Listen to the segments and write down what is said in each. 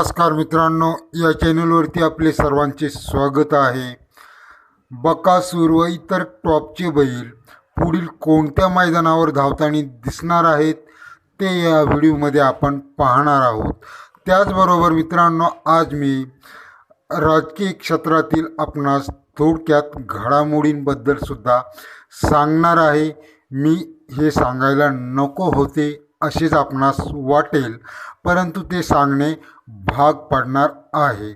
नमस्कार मित्रांनो या चॅनलवरती आपले सर्वांचे स्वागत आहे. बकासूर व इतर टॉपचे बैल पुढील कोणत्या मैदानावर धावताना दिसणार आहेत ते या व्हिडिओमध्ये आपण पाहणार आहोत. त्याचबरोबर मित्रांनो आज मी राजकीय क्षेत्रातील आपणास थोडक्यात घडामोडींबद्दल सुद्धा सांगणार आहे. मी हे सांगायला नको होते. असेच आपणास वाटेल परंतु ते सांगणे भाग पडणार आहे.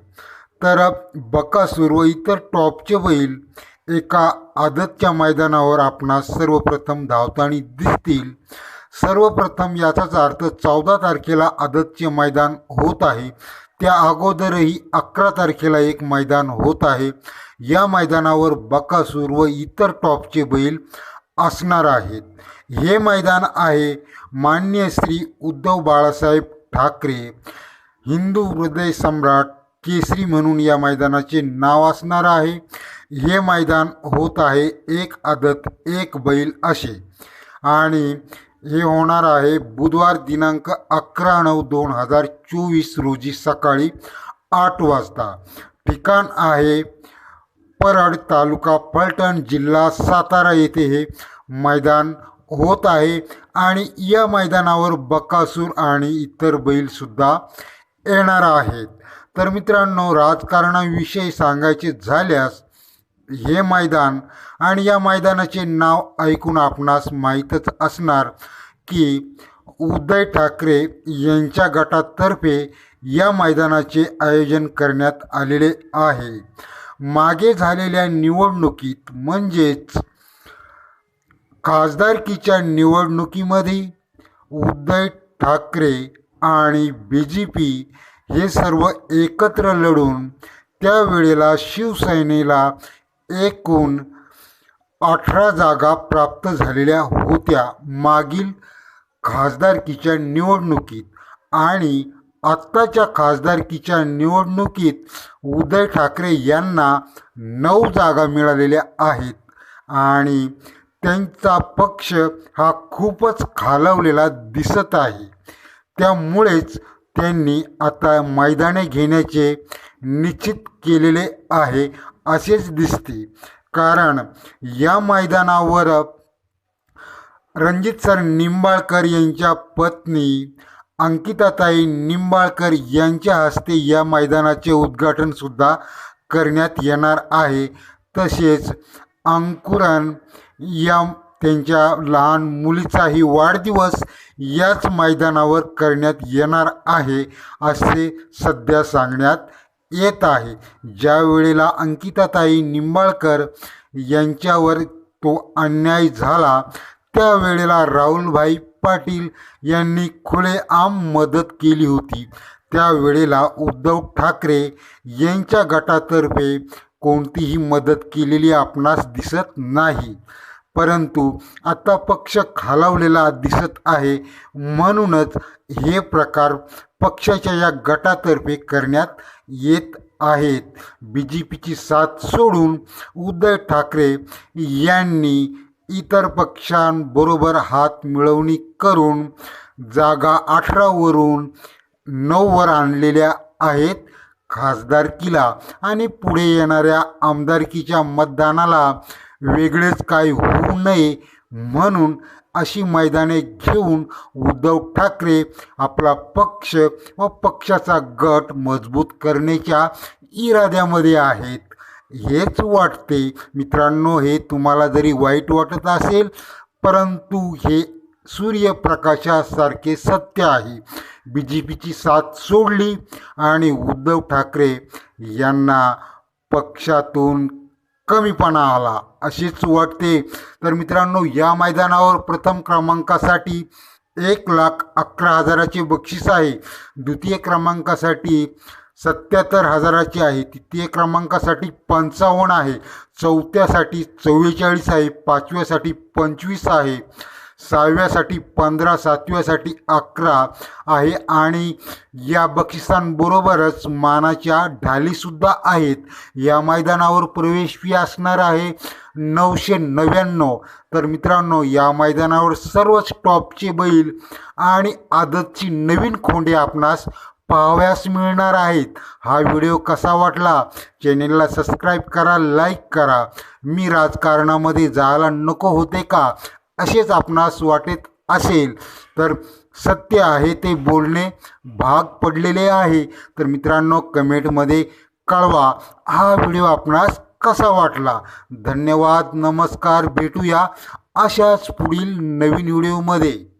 तर बकासूर व इतर टॉपचे बैल एका आदतच्या मैदानावर आपणास सर्वप्रथम धावताना दिसतील. सर्वप्रथम याचाच अर्थ चौदा तारखेला आदतचे मैदान होत आहे. त्या अगोदरही अकरा तारखेला एक मैदान होत आहे. या मैदानावर बकासूर व इतर टॉपचे बैल असणार आहेत. हे मैदान आहे मान्य श्री उद्धव बाळासाहेब ठाकरे. हिंदू हृदय सम्राट केसरी म्हणून या मैदानाचे नाव असणार आहे. हे मैदान होत आहे एक आदत एक बैल असे. आणि हे होणार आहे बुधवार दिनांक अकरा नऊ दोन हजार चोवीस रोजी सकाळी आठ वाजता. ठिकाण आहे परड तालुका फलटण जिल्हा सातारा येथे हे मैदान होत आहे. आणि या मैदानावर बकासूर आणि इतर बैलसुद्धा येणार आहेत. तर मित्रांनो राजकारणाविषयी सांगायचे झाल्यास हे मैदान आणि या मैदानाचे नाव ऐकून आपणास माहीतच असणार की उदय ठाकरे यांच्या गटातर्फे या मैदानाचे आयोजन करण्यात आलेले आहे. मागे झालेल्या निवडणुकीत म्हणजेच खासदारकीच्या निवडणुकीमध्ये उद्धव ठाकरे आणि बी जे पी हे सर्व एकत्र लढून त्यावेळेला शिवसेनेला एकूण अठरा जागा प्राप्त झालेल्या होत्या मागील खासदारकीच्या निवडणुकीत. आणि आत्ताच्या खासदारकीच्या निवडणुकीत उद्धव ठाकरे यांना नऊ जागा मिळालेल्या आहेत. आणि त्यांचा पक्ष हा खूपच खालावलेला दिसत आहे. त्यामुळेच त्यांनी आता मैदाने घेण्याचे निश्चित केलेले आहे असेच दिसते. कारण या मैदानावर रणजित सर निंबाळकर यांच्या पत्नी अंकिताताई निंबाळकर यांच्या हस्ते या मैदानाचे उद्घाटनसुद्धा करण्यात येणार आहे. तसेच अंकुरन या त्यांच्या लहान मुलीचाही वाढदिवस याच मैदानावर करण्यात येणार आहे असे सध्या सांगण्यात येत आहे. ज्या वेळेला अंकिताताई निंबाळकर यांच्यावर तो अन्याय झाला त्यावेळेला राहुलभाई पाटील यांनी खुलेआम मदत केली होती. त्यावेळेला उद्धव ठाकरे यांच्या गटातर्फे कोणतीही मदत केलेली आपणास दिसत नाही. परंतु आता पक्ष खालावलेला दिसत आहे. म्हणूनच हे प्रकार पक्षाच्या या गटातर्फे करण्यात येत आहेत. बी जे पीची साथ सोडून उद्धव ठाकरे यांनी इतर पक्षांबरोबर हात मिळवणी करून जागा अठरावरून नऊवर आणलेल्या आहेत. खासदारकीला आणि पुढे येणाऱ्या आमदारकीच्या मतदानाला वेगळेच काही होऊ नये म्हणून अशी मैदाने घेऊन उद्धव ठाकरे आपला पक्ष व पक्षाचा गट मजबूत करण्याच्या इराद्यामध्ये आहेत. हेच वाटते. मित्रांनो हे तुम्हाला जरी वाईट वाटत असेल परंतु हे सूर्यप्रकाशासारखे सत्य आहे. बी जे पीची साथ सोडली आणि उद्धव ठाकरे यांना पक्षातून कमीपणा आला असेच वाटते. तर मित्रांनो या मैदानावर प्रथम क्रमांकासाठी एक लाख अकरा हजाराचे बक्षीस आहे. द्वितीय क्रमांकासाठी सत्याहत्तर हजाराची आहे. तृतीय क्रमांकासाठी पंचावन्न आहे. चौथ्यासाठी चव्वेचाळीस आहे. पाचव्यासाठी पंचवीस आहे. सहाव्यासाठी पंधरा सातव्यासाठी अकरा आहे आणि या बक्षिसांबरोबरच मानाच्या ढालीसुद्धा आहेत. या मैदानावर प्रवेश फी असणार आहे नऊशे नव्याण्णव. तर मित्रांनो या मैदानावर सर्वच टॉपचे बैल आणि आदतची नवीन खोंडे आपणास पाहाव्यास मिळणार आहेत. हा व्हिडिओ कसा वाटला? चॅनेलला सबस्क्राईब करा लाईक करा. मी राजकारणामध्ये जायला नको होते का? असेच आपणास वाटत असेल. तर सत्य आहे ते बोलणे भाग पडलेले आहे. तर मित्रांनो कमेंटमध्ये कळवा हा व्हिडिओ आपणास कसा वाटला? धन्यवाद नमस्कार भेटूया अशाच पुढील नवीन व्हिडिओमध्ये.